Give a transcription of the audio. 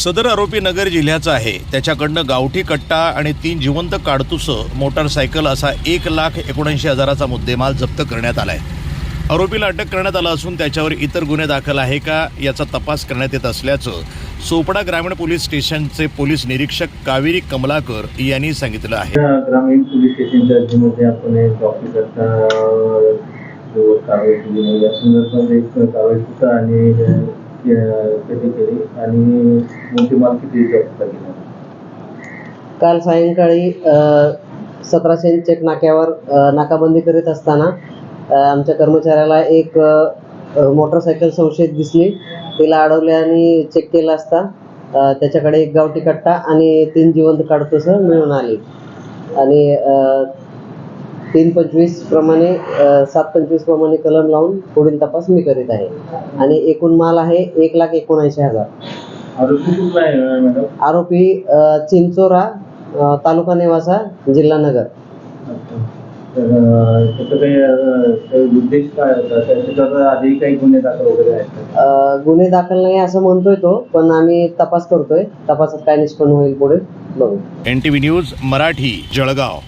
सदर आरोपी नगर जिल्ह्याचा आहे. त्याच्याकडनं गावठी कट्टा आणि तीन जिवंत काडतुसं मोटारसायकल असा एक लाख एकोणऐंशी हजाराचा मुद्देमाल जप्त करण्यात आला आहे आरोपीला अटक करण्यात आला असून त्याच्यावर इतर गुन्हे दाखल आहे का याचा तपास करण्यात येत असल्याचं सोपडा ग्रामीण पोलीस स्टेशनचे पोलीस निरीक्षक कावेरी कमलाकर यांनी सांगितलं आहे. ग्रामीण पोलीस स्टेशनच्या आपण एक जो कारवाई केली या संदर्भात एक कारवाई सुद्धा आणि केली आणि मोठी काल सायंकाळी सतराशे चेक नाक्यावर नाकाबंदी करीत असताना आमच्या कर्मचाऱ्याला एक मोटरसायकल संशयित दिसली. तिला अडवले आणि चेक केला असता त्याच्याकडे एक गावठी कट्टा आणि तीन जिवंत काढतोस मिळून आली. आणि तीन पंचवीस प्रमाणे सात पंचवीस प्रमाणे कलम लावून पुढील तपास मी करीत आहे. आणि एकूण माल आहे एक लाख एकोणऐंशी हजार. आरोपी चिंचोरा तालुका नेवासा जिल्हा नगर. तर अ, त्याचं काही अ, काही उद्देश काय होता? त्याच्यावर आधी काही गुन्हे दाखल वगैरे आहेत का? अ, गुन्हे दाखल नाही असं म्हणतोय तो पण आम्ही तपास करतोय. तपासात काय निष्पन्न होईल पुढे बघू. N T V news Marathi Jalgaon.